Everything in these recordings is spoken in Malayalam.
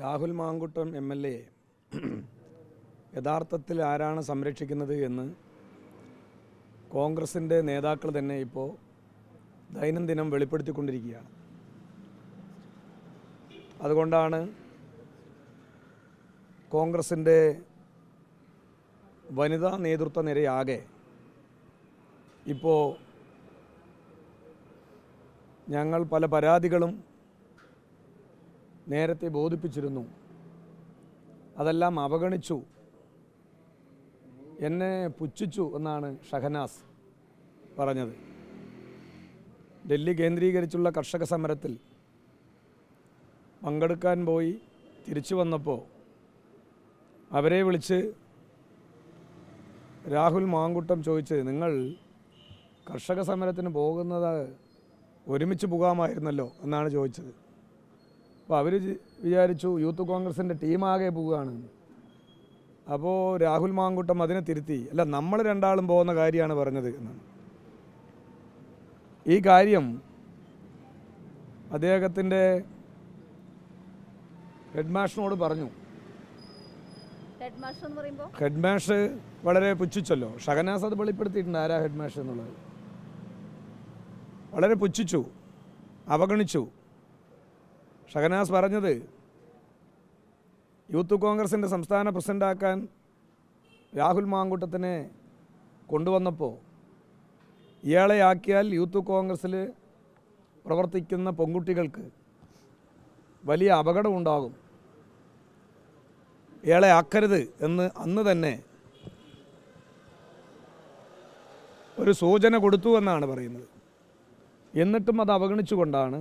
Rahul Mamkootam M L A യഥാർത്ഥത്തിൽ ആരാണ് സംരക്ഷിക്കുന്നത് എന്ന് കോൺഗ്രസിന്റെ നേതാക്കൾ തന്നെ ഇപ്പോൾ ദൈനംദിനം വെളിപ്പെടുത്തിക്കൊണ്ടിരിക്കുകയാണ്. അതുകൊണ്ടാണ് കോൺഗ്രസിന്റെ വനിതാ നേതൃത്വ നിരയാകെ ഇപ്പോൾ ഞങ്ങൾ പല പരാതികളും നേരത്തെ ബോധിപ്പിച്ചിരുന്നു. അതെല്ലാം അവഗണിച്ചു. എന്നെ പുച്ഛിച്ചു എന്നാണ് ഷഹനാസ് പറഞ്ഞത്. ഡൽഹി കേന്ദ്രീകരിച്ചുള്ള കർഷക സമരത്തിൽ പങ്കെടുക്കാൻ പോയി തിരിച്ചു വന്നപ്പോൾ അവരെ വിളിച്ച് രാഹുൽ മാങ്കുട്ടം ചോദിച്ച് നിങ്ങൾ കർഷക സമരത്തിന് പോകുന്നത് ഒരുമിച്ച് പോകാമായിരുന്നല്ലോ? എന്നാണ് ചോദിച്ചത്. അപ്പോൾ അവർ വിചാരിച്ചു യൂത്ത് കോൺഗ്രസിന്റെ ടീമാകെ പോവുകയാണ്. അപ്പോൾ രാഹുൽ മാങ്കുട്ടം അതിനെ തിരുത്തി. അല്ല നമ്മൾ രണ്ടാളും പോകുന്ന കാര്യമാണ് പറഞ്ഞത് എന്നാണ് ഈ കാര്യം അദ്ദേഹത്തിന്റെ ഹെഡ് മാഷിനോട് പറഞ്ഞു ഹെഡ് മാഷ് വളരെ പുച്ഛിച്ചല്ലോ. ഷഹനാസ് അത് വെളിപ്പെടുത്തിയിട്ടുണ്ട് ആരാ ഹെഡ് മാഷ് എന്നുള്ളത്. വളരെ പുച്ഛിച്ചു അവഗണിച്ചു. ഷഹനാസ് പറഞ്ഞത് യൂത്ത് കോൺഗ്രസിന്റെ സംസ്ഥാന പ്രസിഡന്റാക്കാൻ രാഹുൽ മാങ്കൂട്ടത്തിനെ കൊണ്ടുവന്നപ്പോൾ ഇയാളെ ആക്കിയാൽ യൂത്ത് കോൺഗ്രസ്സിൽ പ്രവർത്തിക്കുന്ന പെൺകുട്ടികൾക്ക് വലിയ അപകടമുണ്ടാകും ഇയാളെ ആക്കരുത് എന്ന് അന്ന് തന്നെ ഒരു സൂചന കൊടുത്തു എന്നാണ് പറയുന്നത്. എന്നിട്ടും അത് അവഗണിച്ചുകൊണ്ടാണ്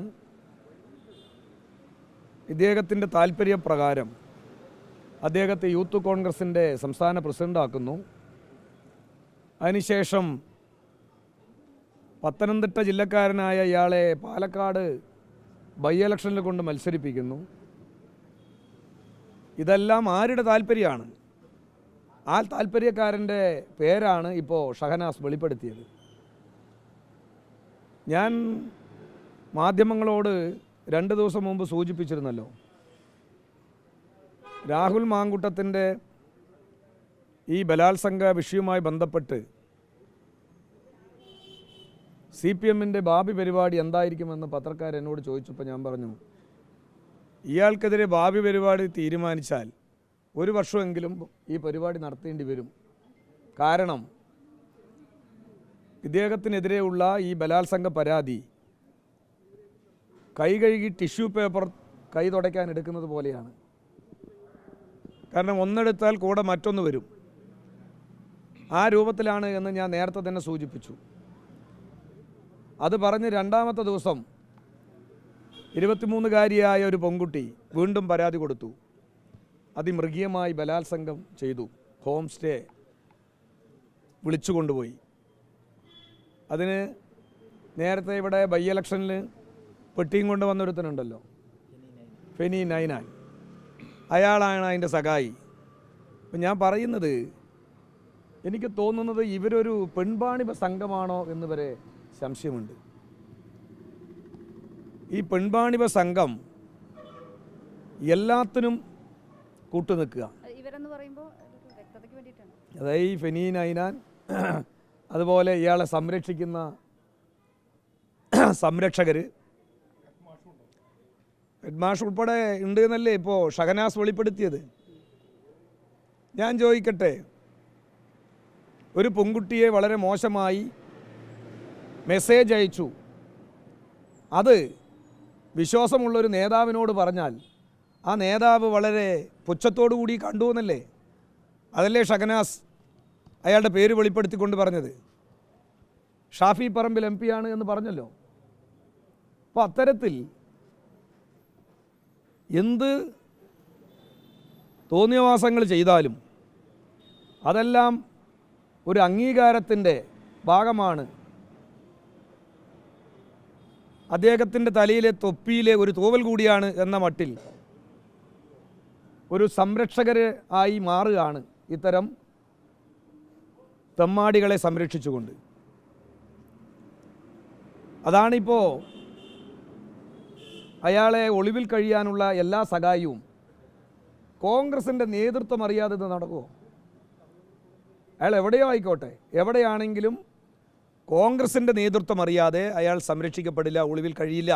ഇദ്ദേഹത്തിന്റെ താല്പര്യപ്രകാരം അദ്ദേഹത്തെ യൂത്ത് കോൺഗ്രസിന്റെ സംസ്ഥാന പ്രസിഡന്റാക്കുന്നു. അതിനുശേഷം പത്തനംതിട്ട ജില്ലക്കാരനായ ഇയാളെ പാലക്കാട് ബൈ ഇലക്ഷനിൽ കൊണ്ട് മത്സരിപ്പിക്കുന്നു. ഇതെല്ലാം ആരുടെ താല്പര്യമാണ്? ആ താല്പര്യക്കാരന്റെ പേരാണ് ഇപ്പോൾ ഷഹനാസ് വെളിപ്പെടുത്തിയത്. ഞാൻ മാധ്യമങ്ങളോട് രണ്ട് ദിവസം മുമ്പ് സൂചിപ്പിച്ചിരുന്നല്ലോ. രാഹുൽ മാങ്കുട്ടത്തിന്റെ ഈ ബലാത്സംഗ വിഷയവുമായി ബന്ധപ്പെട്ട് സി പി എമ്മിന്റെ ഭാവി പരിപാടി എന്തായിരിക്കുമെന്ന് പത്രക്കാർ എന്നോട് ചോദിച്ചപ്പോൾ ഞാൻ പറഞ്ഞു ഇയാൾക്കെതിരെ ഭാവി പരിപാടി തീരുമാനിച്ചാൽ ഒരു വർഷമെങ്കിലും ഈ പരിപാടി നടത്തേണ്ടി വരും. കാരണം ഇദ്ദേഹത്തിനെതിരെയുള്ള ഈ ബലാത്സംഗ പരാതി കൈ കഴുകി ടിഷ്യൂ പേപ്പർ കൈ തുടയ്ക്കാൻ എടുക്കുന്നത് പോലെയാണ്. കാരണം ഒന്നെടുത്താൽ കൂടെ മറ്റൊന്ന് വരും. ആ രൂപത്തിലാണ് എന്ന് ഞാൻ നേരത്തെ തന്നെ സൂചിപ്പിച്ചു. അത് പറഞ്ഞ് രണ്ടാമത്തെ ദിവസം ഇരുപത്തിമൂന്നുകാരിയായ ഒരു പെൺകുട്ടി വീണ്ടും പരാതി കൊടുത്തു. അതിമൃഗീയമായി ബലാത്സംഗം ചെയ്തു. ഹോം സ്റ്റേ വിളിച്ചു കൊണ്ടുപോയി. അതിന് നേരത്തെ ഇവിടെ ബൈ ഇലക്ഷനിൽ പെട്ടിയും കൊണ്ട് വന്നൊരുത്തനുണ്ടല്ലോ. ഫെനി നൈനാൻ അയാളാണ് അതിന്റെ സഖായി. അപ്പം ഞാൻ പറയുന്നത് എനിക്ക് തോന്നുന്നത് ഇവരൊരു പെൺപാണിപ സംഘമാണോ എന്ന് വരെ സംശയമുണ്ട്. ഈ പെൺപാണിപ സംഘം എല്ലാത്തിനും കൂട്ടുനിൽക്കുക അതായത് ഈ ഫെനീൻ ഐനാൻ അതുപോലെ ഇയാളെ സംരക്ഷിക്കുന്ന സംരക്ഷകർ ഹെഡ്മാഷ് ഉൾപ്പെടെ ഉണ്ട് എന്നല്ലേ ഇപ്പോൾ ഷഹനാസ് വെളിപ്പെടുത്തിയത്? ഞാൻ ചോദിക്കട്ടെ ഒരു പെൺകുട്ടിയെ വളരെ മോശമായി മെസ്സേജ് അയച്ചു. അത് വിശ്വാസമുള്ള ഒരു നേതാവിനോട് പറഞ്ഞാൽ ആ നേതാവ് വളരെ പുച്ഛത്തോടു കൂടി കണ്ടു എന്നല്ലേ? അതല്ലേ ഷഹനാസ് അയാളുടെ പേര് വെളിപ്പെടുത്തിക്കൊണ്ട് പറഞ്ഞത്? ഷാഫി പറമ്പിൽ എം ആണ് എന്ന് പറഞ്ഞല്ലോ. അപ്പോൾ അത്തരത്തിൽ എന്ത് തോന്നിയവാസങ്ങൾ ചെയ്താലും അതെല്ലാം ഒരു അംഗീകാരത്തിന്റെ ഭാഗമാണ്. അദ്ദേഹത്തിന്റെ തലയിലെ തൊപ്പിയിലെ ഒരു തൂവൽ കൂടിയാണ് എന്ന മട്ടിൽ ഒരു സംരക്ഷകർ ആയി മാറുകയാണ് ഇത്തരം തെമ്മാടികളെ സംരക്ഷിച്ചുകൊണ്ട്. അതാണിപ്പോൾ അയാളെ ഒളിവിൽ കഴിയാനുള്ള എല്ലാ സഹായവും കോൺഗ്രസിന്റെ നേതൃത്വം അറിയാതെ നടക്കുമോ അയാൾ എവിടെയോ ആയിക്കോട്ടെ. എവിടെയാണെങ്കിലും കോൺഗ്രസിന്റെ നേതൃത്വം അറിയാതെ അയാൾ സംരക്ഷിക്കപ്പെടില്ല ഒളിവിൽ കഴിയില്ല.